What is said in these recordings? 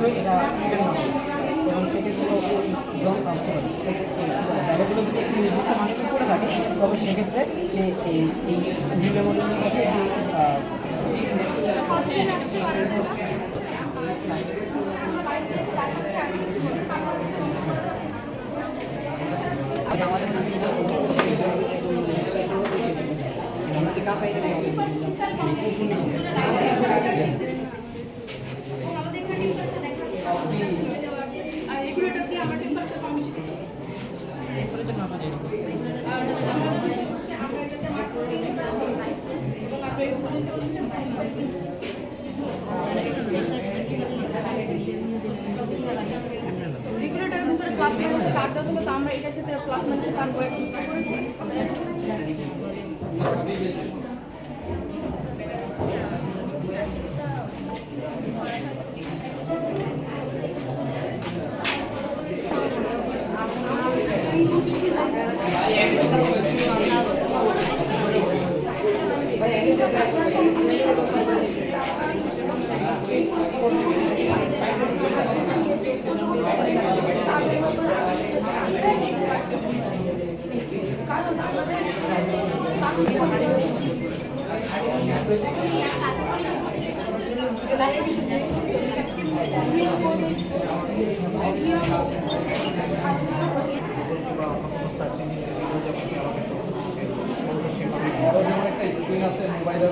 শীঘ্রই এটা। এবং সেক্ষেত্রে জন জায়গাগুলো যদি একটু নির্দিষ্ট মানুষের করে থাকে, তবে সেক্ষেত্রে এই এই নিউ মেমোরিয়ালের কাছে একটু আহ, কতদিন আসতে পারবে না আর রেগুলেটর দিয়ে আমার টেম্পারেচার কম বেশি করতে হবে। আর আমরা এটাতে মার্ক করে দিচ্ছি। এবং আপনার এই উপরে যে অনুষ্ঠান রেগুলেটর ভিতরে ক্লাস মেমোরিতে কার্ড দেওয়া ছিল তো আমরা এটার সাথে ক্লাস মেমোরিতে যেমন একটা স্ক্রিন আছে মোবাইলের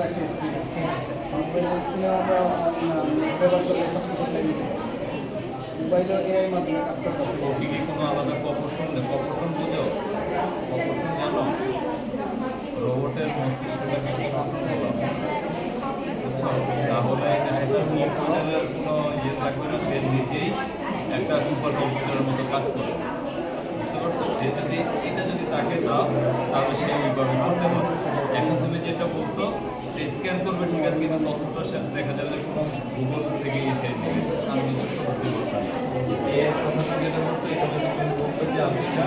স্ক্রিন মোবাইলের আমরা ব্যবহার করলে সব কিছু মোবাইলের এআই কোনো আলাদা কপর্টন নেই বুঝো কপর্টন জানো বুঝছ তাহলে মূল কোনো ইয়ে থাকবে না, সে নিজেই একটা সুপার কম্পিউটারের মতো কাজ করে বুঝতে পারছ? যে যদি, এটা যদি তাকে দাও, তাহলে সে ওইভাবে করতে পারে এখন তুমি যেটা বলছো স্ক্যান করবে, ঠিক আছে, কিন্তু তথ্যটা সে দেখা যাবে যে কোনো গুগল থেকে এসে আমি নিজস্ব করতে পারতাম এর কথা যেটা বলছো, এটা যদি তুমি বলতো যে আমি এটা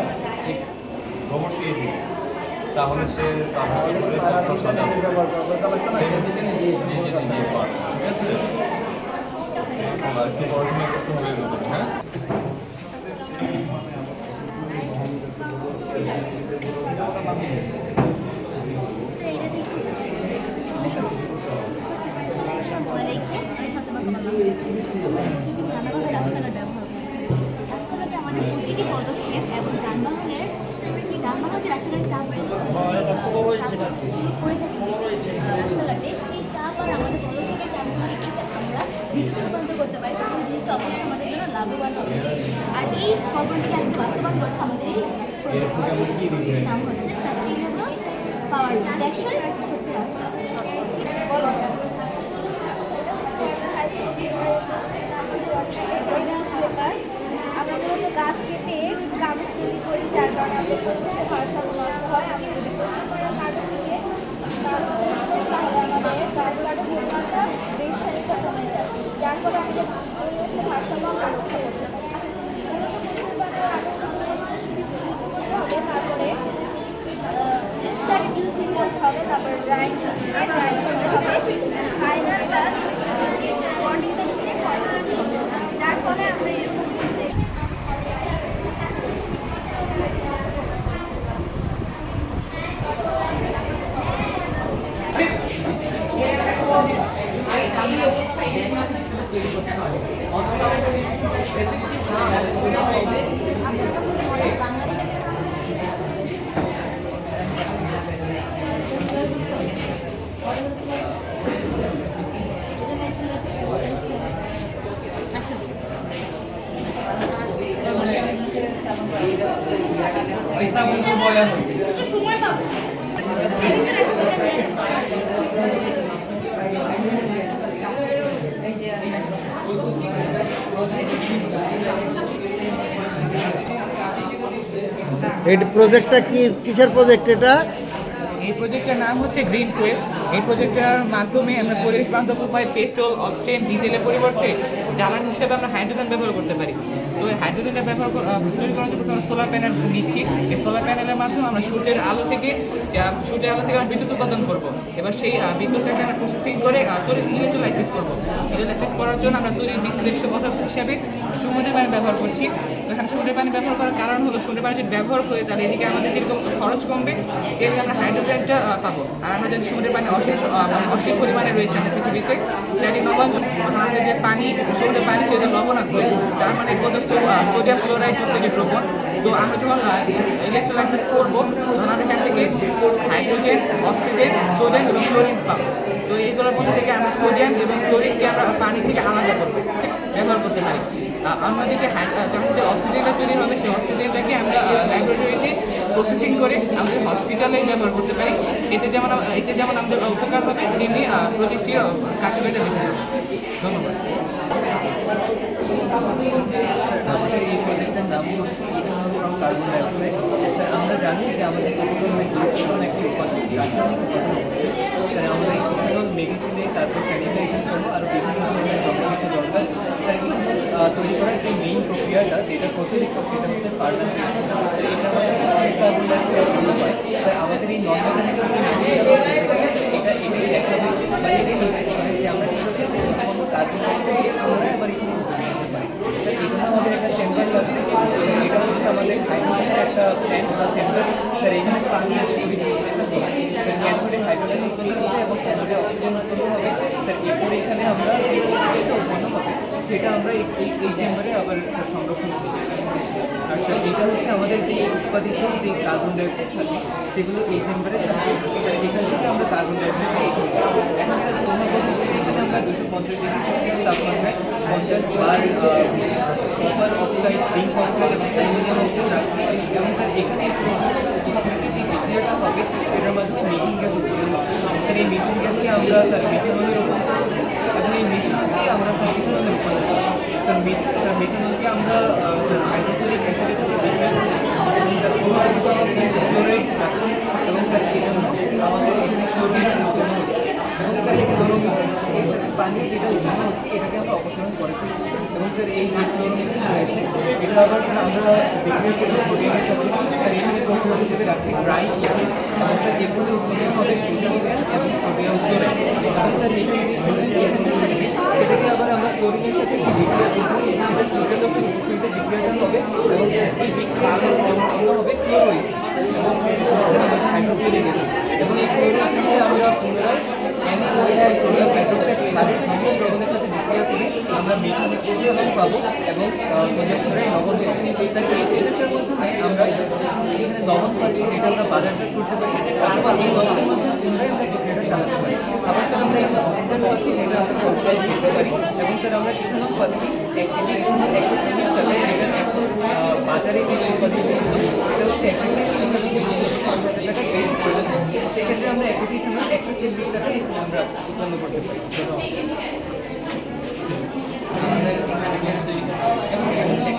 রোবটকে দিই তাহলে সে নিজে পারে ঠিক আছে? একটু পড়াশোনা হ্যাঁ? রাস্তাঘাটে করে থাকি রাস্তাঘাটে সেই চাপ আর আমাদের পদক্ষেপের চাপগুলো কিন্তু আমরা বিদ্যুতে রূপান্তর করতে পারি তখন জিনিসটা আমাদের জন্য লাভবান হবে। আর এই কল্পনাটিকে আজকে বাস্তবায়ন করছে আমাদের এই নাম হচ্ছে সাস্টেইনেবল পাওয়ার টেকসই 来，坐下面就好。সময় পাবো সেই বিষয়ে একটা এই প্রজেক্টটা কি কিসের প্রজেক্ট এটা? এই প্রজেক্টের নাম হচ্ছে গ্রিন ফুয়েল এই প্রজেক্টটার মাধ্যমে আমরা পরিবেশ বান্ধব উপায় পেট্রোল অকটেন ডিজেলের পরিবর্তে জ্বালানি হিসেবে আমরা হাইড্রোজেন ব্যবহার করতে পারি। তো এই হাইড্রোজেনটা ব্যবহার তৈরি করার জন্য আমরা সোলার প্যানেল নিচ্ছি। এই সোলার প্যানেলের মাধ্যমে আমরা সূর্যের আলো থেকে সূর্যের আলো থেকে আমরা বিদ্যুৎ উৎপাদন করব। এবার সেই বিদ্যুৎটাকে আমরা প্রসেসিং করে তৈরি ইলেকট্রোলাইসিস করব। ইলেকট্রোলাইসিস করার জন্য আমরা তৈরির বিশ্লেষ্য পদার্থ হিসাবে সমুদ্রের পানি ব্যবহার করছি। এখানে সমুদ্রের পানি ব্যবহার করার কারণ হলো সমুদ্রের পানি যদি ব্যবহার করে তাহলে এদিকে আমাদের যেরকম খরচ কমবে এদিকে আমরা হাইড্রোজেনটা পাবো। আর আমরা যদি সমুদ্রের পানি অশেষ মানে অসীম পরিমাণে রয়েছে আমাদের পৃথিবীতে। যেটি লবণ আমাদের যে পানি সমুদ্রের পানি সেটা লবণাক্ত তার মানে পদস্থ সোডিয়াম ক্লোরাইড যুক্ত যে দ্রবণ, তো আমরা যখন ইলেকট্রোলাইসিস করব, তখন আমরা এখান থেকে হাইড্রোজেন অক্সিজেন সোডিয়াম এবং ক্লোরিন পাবো। তো এইগুলোর মধ্যে থেকে আমরা সোডিয়াম এবং ক্লোরিনকে আমরা পানি থেকে আলাদা করব, ব্যবহার করতে পারি। অন্যদিকে যখন যে অক্সিজেনটা তৈরি হবে, সেই অক্সিজেনটাকে আমরা ল্যাবরেটরিতে প্রসেসিং করে আমাদের হসপিটালে ব্যবহার করতে পারি। এতে যেমন এতে যেমন আমাদের উপকার হবে, তেমনি প্রযুক্তির কার্যকারিতা বৃদ্ধি হবে ধন্যবাদ। এই প্রজেক্টের নাম কার্বন ডাইঅক্সাইড জানি যে আমাদের ইথানল অনেক গুরুত্বপূর্ণ একটি উপাদান রাসায়নিক উপাদান হচ্ছে স্যার আমরা এই ইথানল মেডিসিনে তারপর স্যানিটাইজেশন সহ আরও বিভিন্ন ধরনের যন্ত্রপাতি দরকার স্যার ইথানল আহ, তৈরি করার যে মেইন প্রক্রিয়াটা যেটা প্রচলিত সেটা হচ্ছে ফার্মেন্টেশন স্যার এটার মাধ্যমে অনেক কার্বন ডাইঅক্সাইড উৎপন্ন হয় স্যার আমাদের এই নন মেকানিক্যাল যে material এটা এটাই দেখাবে বা এটাই নির্দেশ করে যে আমরা কীভাবে কোনো কার্বন ডাইঅক্সাইড আমরা আবার ইথানল তৈরি করতে পারি স্যার এই জন্য আমাদের একটা চেম্বার লাগবে এটা হচ্ছে আমাদের হাইড্রোজেনের একটা প্ল্যান্ট বা চেম্বার স্যার, এখানে পানি এরপরে এখানে আমরা উৎপন্ন সেটা আমরা এই চেম্বারে আবার সংরক্ষণ পারি আর স্যার, এটা হচ্ছে আমাদের যে উৎপাদিত যে কার্বন ডাইঅক্সাইড থাকে, সেগুলো এই চেম্বারে থাকবে এখান থেকে আমরা কার্বন ডাইঅক্সাইড বের এখন স্যার ক্রমাগত এখানে আমরা দুশো পঞ্চাশ ডিগ্রি তাপমাত্রায় পঞ্চাশ bar copper oxide zinc oxide এবং অক্সাইড রাখছি। এবং স্যার, এখানে থেকে যে বিক্রিয়াটা হবে এটার মাধ্যমে মিথিন গ্যাস উৎপন্ন স্যার এই মিথিন গ্যাসকে আমরা মিথেনলে রূপান্তর এবং এই মিথেনলকে আমরা স্যার এই জন্য আমাদের এখানে ক্লোরিন উৎপন্ন এবং স্যার এই ক্লোরোমিথেন এর সাথে পানি যেটা উৎপন্ন হচ্ছে, এটাকে আমরা অপসারণ করে এবং স্যার এই রয়েছে, এটা আবার স্যার আমরা প্রোটিনের সাথে স্যার রাখছি ড্রাই ইথিন এবং স্যার এগুলো হবে গ্যাস এবং এবং স্যার এখানে যে সেটাকে আবার আমরা ক্লোরিনের সাথে যে বিক্রিয়া করব? এটা আমরা সূর্যালোক পৃথিবীতে বিক্রিয়াটা হবে এবং এই বিক্রিয়ার উৎপন্ন হবে ক্লোরোইড এবং হাইড্রোক্লোরিক এবং এই ক্লোরোইডকে আমরা পুনরায় সোডিয়াম হাইড্রোক্সাইড ক্ষারের জন্য সাথে করে আমরা মিথান লবণ পাবো এবং সোডিয়াম লবণ পাবো এই প্রজেক্টের মাধ্যমে আমরা এখানে লবণ পাচ্ছি সেটা আমরা বাজারজাত করতে পারি, অথবা এই লবণের মাধ্যমে পুনরায় আমরা বিক্রিয়াটা চালাতে পারি। আবার স্যার, আমরা এখানে অক্সিজেন পাচ্ছি যেটা আমরা করতে পারি। এবং স্যার, আমরা ইথানল পাচ্ছি এক কেজি ইথানল টাকা। যেটা এখন বাজারে যে উৎপাদিত এটা হচ্ছে এক কেজি সেক্ষেত্রে আমরা এক কেজি ইথানল একশো চল্লিশ টাকা আমরা উৎপন্ন করতে পারি ধন্যবাদ আমাদের এখানে গ্যাস তৈরি করা হয়। এবং এখন একটা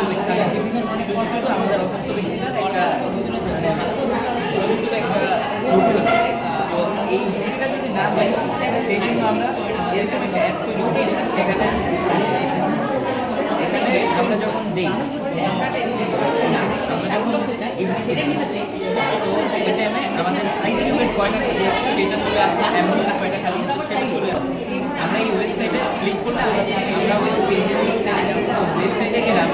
আমাদের আইসি খালি আছে আসবে আমরা এই ওয়েবসাইটে ক্লিক করলে আমরা ওই পেজের ওয়েবসাইটে গেলাম